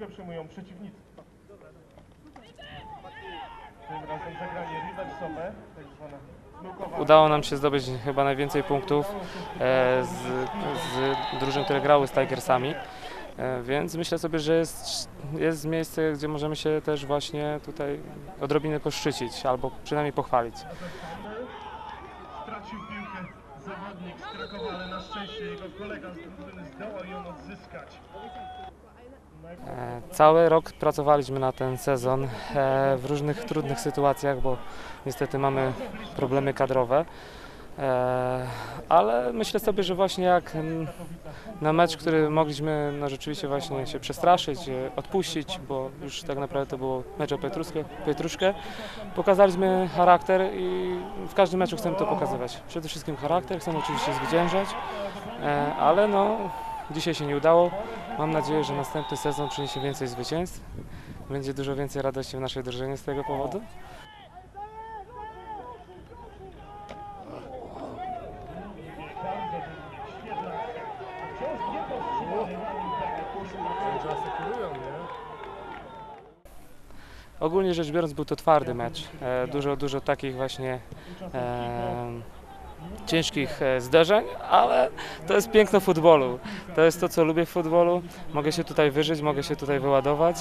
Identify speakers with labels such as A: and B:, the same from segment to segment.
A: piłkę przyjmują przeciwnicy. Tym razem zagranie rewersowe, tak zwane.
B: Udało nam się zdobyć chyba najwięcej punktów e, z, z drużyn, które grały z Tigersami. E, Więc myślę sobie, że jest, jest miejsce, gdzie możemy się też właśnie tutaj odrobinę poszczycić albo przynajmniej pochwalić.
A: Stracił piłkę zawodnik z Krakowa, ale na szczęście jego kolega z drużyny zdołał ją odzyskać.
B: E, Cały rok pracowaliśmy na ten sezon e, w różnych trudnych sytuacjach, bo niestety mamy problemy kadrowe. E, Ale myślę sobie, że właśnie jak na mecz, który mogliśmy no, rzeczywiście właśnie się przestraszyć, odpuścić, bo już tak naprawdę to było mecz o Pietruszkę, Pietruszkę, pokazaliśmy charakter i w każdym meczu chcemy to pokazywać. Przede wszystkim charakter, chcemy oczywiście zwyciężać, ale no, dzisiaj się nie udało. Mam nadzieję, że następny sezon przyniesie więcej zwycięstw. Będzie dużo więcej radości w naszej drużynie z tego powodu. Ogólnie rzecz biorąc był to twardy mecz. E, Dużo, dużo takich właśnie ciężkich e, zderzeń, ale to jest piękno futbolu. To jest to, co lubię w futbolu. Mogę się tutaj wyżyć, mogę się tutaj wyładować.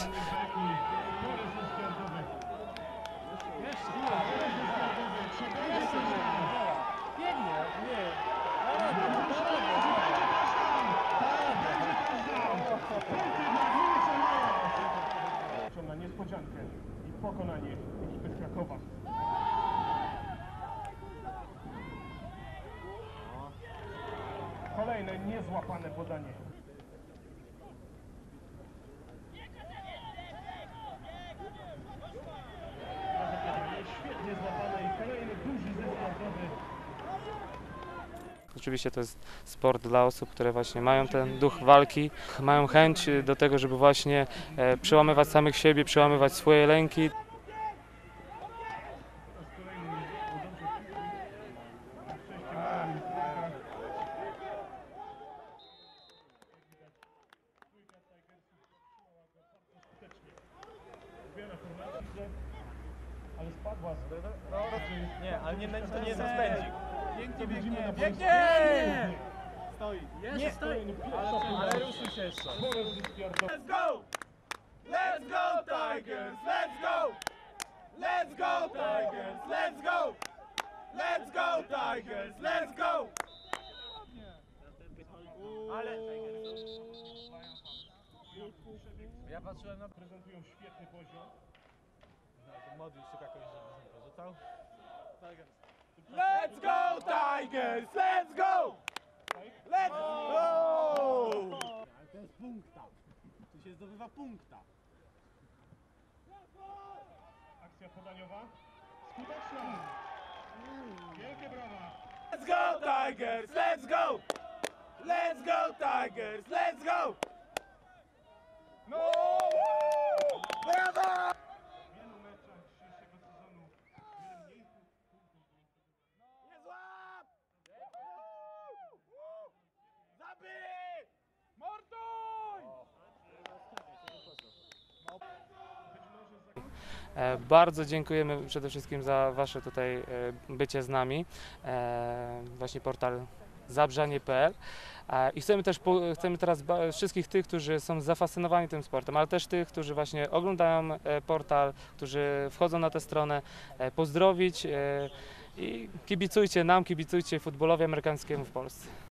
A: Kolejne niezłapane podanie.
B: Oczywiście to jest sport dla osób, które właśnie mają ten duch walki, mają chęć do tego, żeby właśnie e, przełamywać samych siebie, przełamywać swoje lęki.
A: Ale spadła z...
C: Nie, ale nie, to nie jest rozpędzik.
A: Na
C: Biegnie!
A: Stoi.
C: Nie,
A: pierwsza
C: ale, ruszył się jeszcze. Let's go! Let's go Tigers! Let's go! Let's go Tigers! Let's go! Let's go Tigers! Let's go! Ale... Ja patrzyłem na...
A: Prezentują świetny poziom.
C: Modlił się jakoś, żeby nie porzucał. Let's go Tigers! Let's go! Let's go!
D: Ale to jest punkta. Tu się zdobywa punkta.
A: Akcja podaniowa. Skuteczna. Wielkie brawa.
C: Let's go Tigers! Let's go! Let's go Tigers! Let's
B: Bardzo dziękujemy przede wszystkim za Wasze tutaj e, bycie z nami. E, Właśnie portal zabrzanie.pl E, i chcemy też chcemy teraz wszystkich tych, którzy są zafascynowani tym sportem, ale też tych, którzy właśnie oglądają e, portal, którzy wchodzą na tę stronę, e, pozdrowić e, i kibicujcie nam, kibicujcie futbolowi amerykańskiemu w Polsce.